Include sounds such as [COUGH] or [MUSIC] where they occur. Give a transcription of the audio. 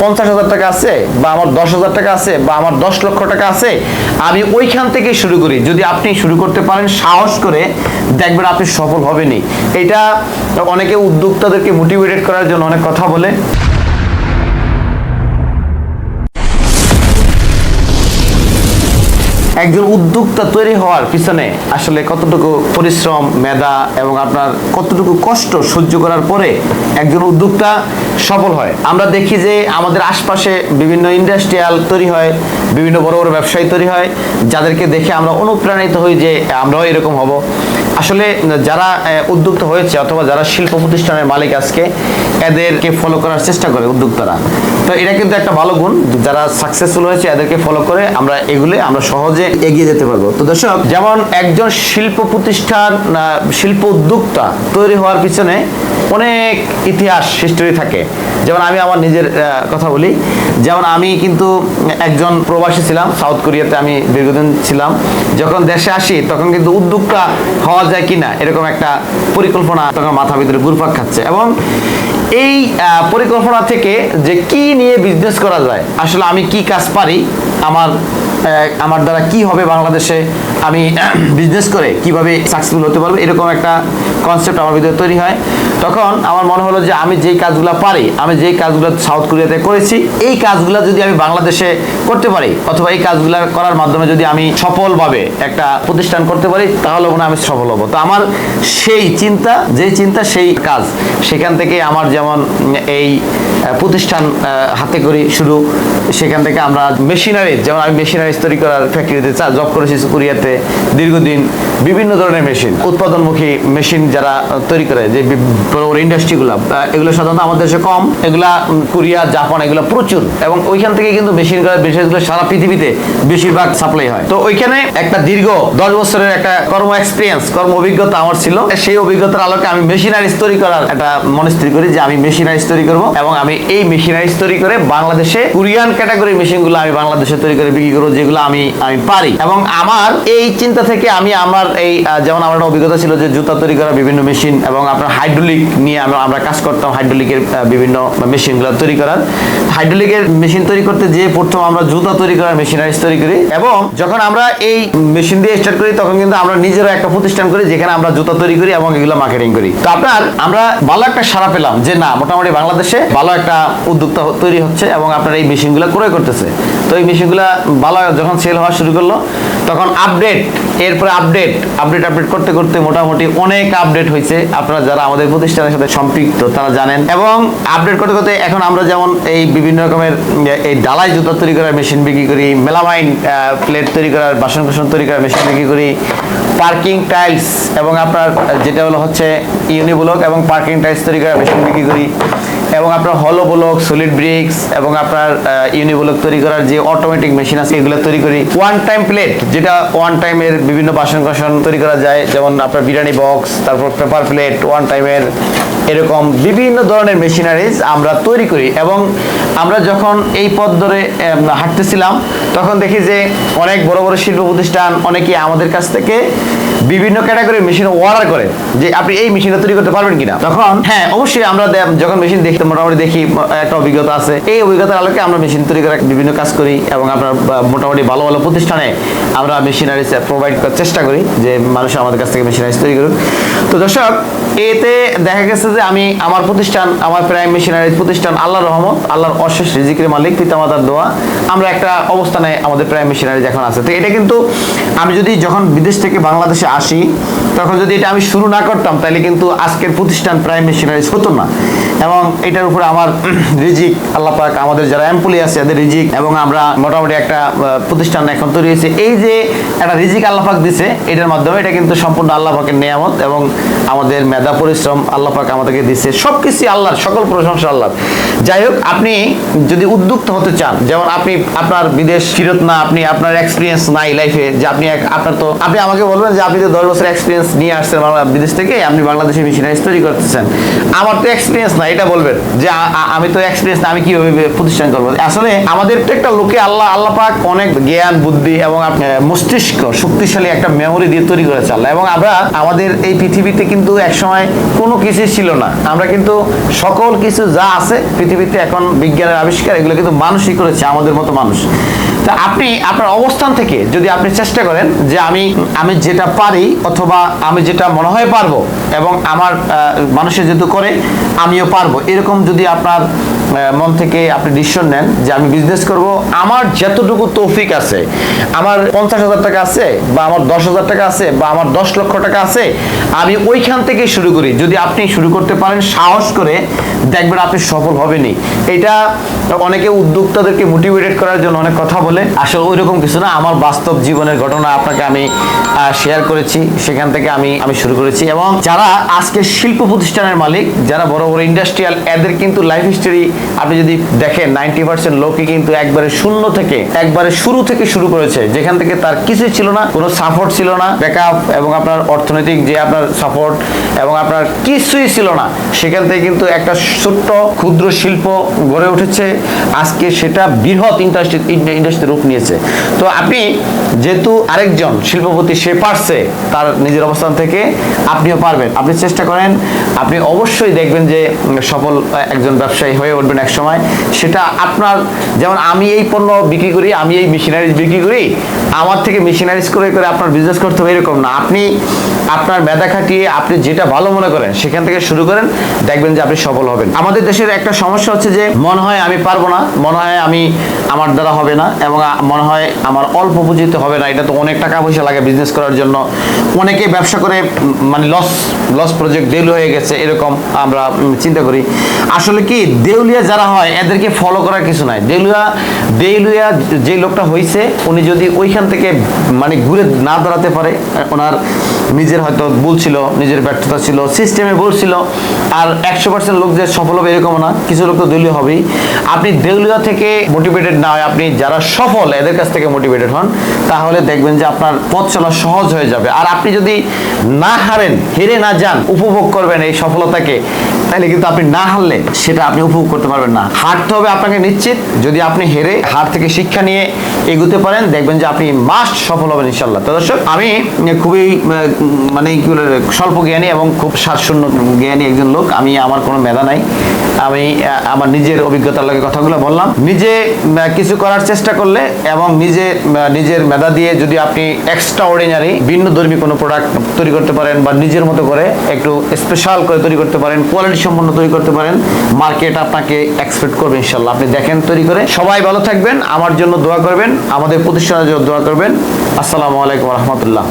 পঞ্চাশ হাজার টাকা আছে, বা আমার দশ হাজার টাকা আছে, বা আমার দশ লক্ষ টাকা আছে, আমি ওইখান থেকে শুরু করি। যদি আপনি শুরু করতে পারেন, সাহস করে দেখবেন আপনি সফল হবেনি এটা অনেকে উদ্যোক্তাদেরকে মোটিভেটেড করার জন্য অনেক কথা বলে। একজন উদ্যোক্তা তৈরি হওয়ার পিছনে আসলে কতটুকু পরিশ্রম, মেধা এবং আপনার কতটুকু কষ্ট সহ্য করার পরে একজন উদ্যোক্তা সফল হয়? আমরা দেখি যে আমাদের আশপাশে বিভিন্ন ইন্ডাস্ট্রিয়াল তৈরি হয়, বিভিন্ন বড় বড় ব্যবসায়ী তৈরি হয়, যাদেরকে দেখে আমরা অনুপ্রাণিত হই যে আমরাও এরকম হব। আসলে, যারা উদ্যোক্তা হয়েছে অথবা যারা শিল্প প্রতিষ্ঠানের মালিক আজকে, এদেরকে ফলো করার চেষ্টা করে উদ্যোক্তারা। তো এটা কিন্তু একটা ভালো গুণ, যারা সাকসেসফুল হয়েছে এদেরকে ফলো করে আমরা এগুলি, আমরা সহজে এগিয়ে যেতে পারব। তো দর্শক, যেমন একজন শিল্প প্রতিষ্ঠান শিল্প উদ্যোক্তা তৈরি হওয়ার পিছনে অনেক ইতিহাস হিস্টোরি থাকে। যেমন আমি আমার নিজের কথা বলি। যেমন আমি কিন্তু একজন প্রবাসী ছিলাম সাউথ কোরিয়াতে আমি দীর্ঘদিন ছিলাম। যখন দেশে আসি, তখন কিন্তু উদ্যোক্তা হওয়া যায় কিনা এরকম একটা পরিকল্পনা তখন মাথা ভিতরে ঘুরপাক খাচ্ছে। এবং এই পরিকল্পনা থেকে যে কি নিয়ে বিজনেস করা যায়, আসলে আমি কি কাজ পারি, আমার আমার দ্বারা কি হবে বাংলাদেশে আমি [CLEARS THROAT] বিজনেস করে কীভাবে সাকসেসফুল হতে পারব, এরকম একটা কনসেপ্ট আমার ভিতরে তৈরি হয়। তখন আমার মনে হলো যে আমি যেই কাজগুলো পারি, আমি যেই কাজগুলো সাউথ কোরিয়াতে করেছি, এই কাজগুলো যদি আমি বাংলাদেশে করতে পারি, অথবা এই কাজগুলো করার মাধ্যমে যদি আমি সফলভাবে একটা প্রতিষ্ঠান করতে পারি, তাহলে মনে আমি সফল হব। তো আমার সেই চিন্তা যে চিন্তা, সেই কাজ, সেখান থেকে আমার যেমন এই প্রতিষ্ঠান হাতে করি শুরু, সেখান থেকে আমরা মেশিনারি যেমন আমি মেশিনারি তৈরি করার ফ্যাক্টরিতে জব করেছি কোরিয়াতে দীর্ঘদিন বিভিন্ন ধরনের মেশিন উৎপাদনমুখী মেশিন যারা তৈরি করে, যে ইন্ডাস্ট্রিগুলো এগুলো সাধারণত আমাদের দেশে কম। এগুলা কোরিয়া, জাপান, এগুলো প্রচুর এবং ওইখান থেকে কিন্তু মেশিন করার বিশেষগুলো সারা পৃথিবীতে বেশিরভাগ সাপ্লাই হয়। তো ওইখানে একটা দীর্ঘ দশ বছরের একটা কর্ম এক্সপিরিয়েন্স কর্ম অভিজ্ঞতা আমার ছিল। সেই অভিজ্ঞতার আলোকে আমি মেশিনারিজ তৈরি করার একটা মনস্থির করি যে আমি মেশিনারিজ তৈরি করব এবং আমি এই মেশিনারিজ তৈরি করে বাংলাদেশে কোরিয়ান ক্যাটাগরি মেশিনগুলো আমি বাংলাদেশে তৈরি করে বিক্রি করব যেগুলো আমি আমি পারি। এবং আমার এই চিন্তা থেকে আমি আমার এই যেমন আমার অভিজ্ঞতা ছিল যে জুতা তৈরি করা বিভিন্ন মেশিন এবং আপনার হাইড্রোলিক নিয়ে আমরা আমরা কাজ করতাম হাইড্রোলিকের বিভিন্ন মেশিনগুলো তৈরি করার। হাইড্রোলিকের মেশিন তৈরি করতে যে প্রথম আমরা জুতা তৈরি করার মেশিনারিজ তৈরি করি এবং যখন আমরা এই মেশিন দিয়ে স্টার্ট করি, তখন কিন্তু আমরা নিজেরা একটা প্রতিষ্ঠান করি যেখানে আমরা জুতা তৈরি করি এবং এগুলো মার্কেটিং করি। তো আপনার, আমরা ভালো একটা সারা পেলাম যে না, মোটামুটি বাংলাদেশে ভালো একটা উদ্যোক্তা তৈরি হচ্ছে এবং আপনার এই মেশিনগুলো ক্রয় করতেছে। তো এই মেশিনগুলো ভালো যখন সেল হওয়া শুরু করল, তখন আপডেট এরপরে আপডেট আপডেট আপডেট করতে করতে মোটামুটি অনেক আপডেট হয়েছে। আপনারা যারা আমাদের প্রতিষ্ঠানের সাথে সম্পৃক্ত, তারা জানেন। এবং আপডেট করতে করতে এখন আমরা যেমন এই বিভিন্ন রকমের, এই ডালাই জুতা তৈরি করার মেশিন বিক্রি করি, মেলামাইন প্লেট তৈরি করার বাসন কোসন তৈরি করার মেশিন বিক্রি করি পার্কিং টাইলস এবং আপনার, যেটা হলো হচ্ছে ইউনিব্লক এবং পার্কিং টাইলস তৈরি করার মেশিন বিক্রি করি। এবং আপনার হলো ব্লক সলিড ব্রিক্স এবং আপনার ইউনিব্লক তৈরি করার যে অটোমেটিক মেশিন আছে এগুলো তৈরি করি। ওয়ান টাইম প্লেট যেটা ওয়ান টাইমের বিভিন্ন বাসন কোসন তৈরি করা যায় যেমন আপনার বিরিয়ানি বক্স তারপর পেপার প্লেট ওয়ান টাইমের এরকম বিভিন্ন ধরনের মেশিনারিজ আমরা তৈরি করি। এবং আমরা যখন এই পথ ধরে হাঁটতেছিলাম তখন দেখি যে অনেক বড় বড় শিল্প প্রতিষ্ঠান অনেকেই আমাদের কাছ থেকে বিভিন্ন ক্যাটাগরির মেশিন অর্ডার করে যে আপনি এই মেশিনটা তৈরি করতে পারবেন কিনা। তখন হ্যাঁ অবশ্যই আমরা যখন মেশিন মোটামুটি দেখি একটা অভিজ্ঞতা আছে। এই অভিজ্ঞতার আলোকে আমরা মেশিন তৈরি করার বিভিন্ন কাজ করি এবং বা, মোটামুটি ভালো ভালো প্রতিষ্ঠানে আমরা মেশিনারিজ প্রোভাইড করার চেষ্টা করি যে মানুষ আমাদের কাছ থেকে মেশিনারিজ তৈরি করুক। তো দর্শক এতে দেখা গেছে যে আমি আমার প্রতিষ্ঠান আমার প্রাইম মেশিনারি প্রতিষ্ঠান আল্লাহর রহমত আল্লাহর অশেষ রিজিকের মালিক পিতামাতার দোয়া। আমরা একটা অবস্থানে আমাদের প্রাইম মেশিনারি এখন আছে। তো এটা কিন্তু আমি যদি যখন বিদেশ থেকে বাংলাদেশে আসি তখন যদি এটা আমি শুরু না করতাম তাহলে কিন্তু আজকের প্রতিষ্ঠান প্রাইম মেশিনারিজ হতো না। এবং এটার উপরে আমার [CLEARS THROAT] রিজিক, আল্লাহ পাক আমাদের যারা এমপ্লয়ি আছে এদের রিজিক এবং আমরা মোটামুটি একটা প্রতিষ্ঠান এখন তৈরি হয়েছে, এই যে একটা রিজিক আল্লাহ পাক দিছে, এটার মাধ্যমে এটা কিন্তু সম্পূর্ণ আল্লাহ পাকের নিয়ামত এবং আমাদের মেধা, পরিশ্রম আল্লাহ পাক আমাদেরকে দিচ্ছে সব কিছু আল্লাহর, সকল প্রশংসা আল্লাহর। যাই হোক, আপনি যদি উদ্যুক্ত হতে চান, যেমন আপনি, আপনার বিদেশ ফিরত না, আপনি, আপনার এক্সপিরিয়েন্স নাই লাইফে যে আপনি আপনার তো, আপনি আমাকে বলবেন যে আপনি তো দশ বছর এক্সপিরিয়েন্স নিয়ে আসছেন বিদেশ থেকে, আপনি বাংলাদেশে মেশিনারিজ তৈরি করতেছেন। আমার তো এক্সপিরিয়েন্স না এটা বলবেন। যে আমি তো এক্সপিরিয়েন্স আমি কীভাবে প্রতিষ্ঠান করব? আসলে আমাদের প্রত্যেকটা লোকে আল্লাহ আল্লাহ পাক অনেক জ্ঞান, বুদ্ধি এবং মস্তিষ্ক শক্তিশালী একটা মেমোরি দিয়ে তৈরি করেছে আল্লাহ। এবং আমরা আমাদের এই পৃথিবীতে কিন্তু একসময় কোনো কিছু ছিল না। আমরা কিন্তু সকল কিছু যা আছে পৃথিবীতে এখন বিজ্ঞানের আবিষ্কার, এগুলো কিন্তু মানুষই করেছে, আমাদের মতো মানুষ। তা আপনি, আপনার অবস্থান থেকে যদি আপনি চেষ্টা করেন যে আমি আমি যেটা পারি অথবা আমি যেটা মনে হয় পারব এবং আমার মানুষের যেহেতু করে, আমিও পারব, এরকম যদি আপনার মন থেকে আপনি ডিসিশন নেন যে আমি বিজনেস করব, আমার যতটুকু তৌফিক আছে, আমার পঞ্চাশ হাজার টাকা আছে, বা আমার দশ হাজার টাকা আছে, বা আমার দশ লক্ষ টাকা আছে, আমি ওইখান থেকে শুরু করি। যদি আপনি শুরু করতে পারেন, সাহস করে দেখবেন আপনি সফল হবেনই। এটা অনেকে উদ্যোক্তাদেরকে মোটিভেটেড করার জন্য অনেক কথা বলে। আসলে ওই রকম কিছু না, আমার বাস্তব জীবনের ঘটনা আপনাকে আমি শেয়ার করেছি। সেখান থেকে আমি আমি শুরু করেছি। এবং যারা আজকে শিল্প প্রতিষ্ঠানের মালিক, যারা বড় বড় ইন্ডাস্ট্রিয়াল এদের কিন্তু লাইফ হিস্টোরি আপনি যদি দেখেন নাইনটি পার্সেন্ট লোকই কিন্তু একবারে শূন্য থেকে, একবারে শুরু থেকে শুরু করেছে। যেখান থেকে তার কিছুই ছিল না, কোনো সাপোর্ট ছিল না ব্যাকআপ এবং আপনার অর্থনৈতিক যে আপনার সাপোর্ট এবং আপনার কিছুই ছিল না, সেখান থেকে কিন্তু একটা ছোট্ট ক্ষুদ্র শিল্প গড়ে উঠেছে। আজকে সেটা বৃহৎ ইন্ডাস্ট্রি ইন্ডাস্ট্রি রূপ নিয়েছে। তো আপনি যেহেতু আরেকজন শিল্পপতি, সে পারছে তার নিজের অবস্থান থেকে, আপনিও পারবেন। আপনি চেষ্টা করেন আপনি অবশ্যই দেখবেন যে সফল একজন ব্যবসায়ী হয়ে উঠবেন এক সময়। সেটা আপনার, যেমন আমি এই পণ্য বিক্রি করি, আমি এই মেশিনারিজ বিক্রি করি, আমার থেকে মেশিনারিজ করে করে আপনার বিজনেস করতে হবে এরকম না। আপনি আপনার মেধা খাটিয়ে আপনি যেটা ভালো মনে করেন, সেখান থেকে শুরু করেন, দেখবেন যে আপনি সফল হবেন। আমাদের দেশের একটা সমস্যা হচ্ছে যে, মনে হয় আমি পারব না, মনে হয় আমি আমার দ্বারা হবে না, এবং মনে হয় আমার অল্প পুঁজিতে হবে না। এটা তো অনেক টাকা পয়সা লাগে বিজনেস করার জন্য। অনেকে ব্যবসা করে মানে লস লস প্রজেক্ট দেউলি হয়ে গেছে। এরকম আমরা চিন্তা করি। আসলে কি, দেউলিয়া যারা হয়, এদেরকে ফলো করার কিছু নাই। দেউলিয়া দেউলিয়া যে লোকটা হয়েছে উনি যদি ওইখান থেকে মানে ঘুরে না দাঁড়াতে পারে, ওনার নিজের হয়তো ভুল ছিল, নিজের ব্যর্থতা ছিল সিস্টেমে ভুল ছিল, আর একশো পার্সেন্ট লোক যে সফল হবে এরকম না, কিছু লোক তো দেউলিয়া হবেই। আপনি দেউলিয়া থেকে মোটিভেটেড না হয় আপনি যারা সফল, এদের কাছ থেকে মোটিভেটেড হন, তাহলে দেখবেন যে আপনার পথ চলা সহজ হয়ে যাবে। আর আপনি যদি না হারেন, হেরে না যান, উপভোগ করবেন এই সফলতাকে তাহলে কিন্তু আপনি না হারলে সেটা আপনি উপভোগ করতে পারবেন না। হারতে হবে আপনাকে নিশ্চিত, যদি আপনি হেরে হার থেকে শিক্ষা নিয়ে এগুতে পারেন, দেখবেন যে আপনি মাস্ট সফল হবেন ইনশাল্লাহ তো দর্শক, আমি খুবই মানে স্বল্প জ্ঞানী এবং খুব শ্বাসশূন্য জ্ঞানী একজন লোক। আমি, আমার কোনো মেধা নাই। আমি আমার নিজের অভিজ্ঞতার লাগে কথাগুলো বললাম। নিজে কিছু করার চেষ্টা করলে এবং নিজে নিজের মেধা দিয়ে যদি আপনি এক্সট্রা অর্ডিনারি ভিন্ন ধর্মী কোনো প্রোডাক্ট তৈরি করতে পারেন বা নিজের মতো করে একটু স্পেশাল করে তৈরি করতে পারেন কোয়ালিটি সম্পন্ন তৈরি করতে পারেন মার্কেট আপনাকে এক্সপেক্ট করবে ইনশাল্লাহ আপনি দেখেন তৈরি করে। সবাই ভালো থাকবেন, আমার জন্য দোয়া করবেন, আমাদের প্রতিষ্ঠানের জন্য দোয়া করবেন। আসসালামু আলাইকুম রহমতুল্লাহ।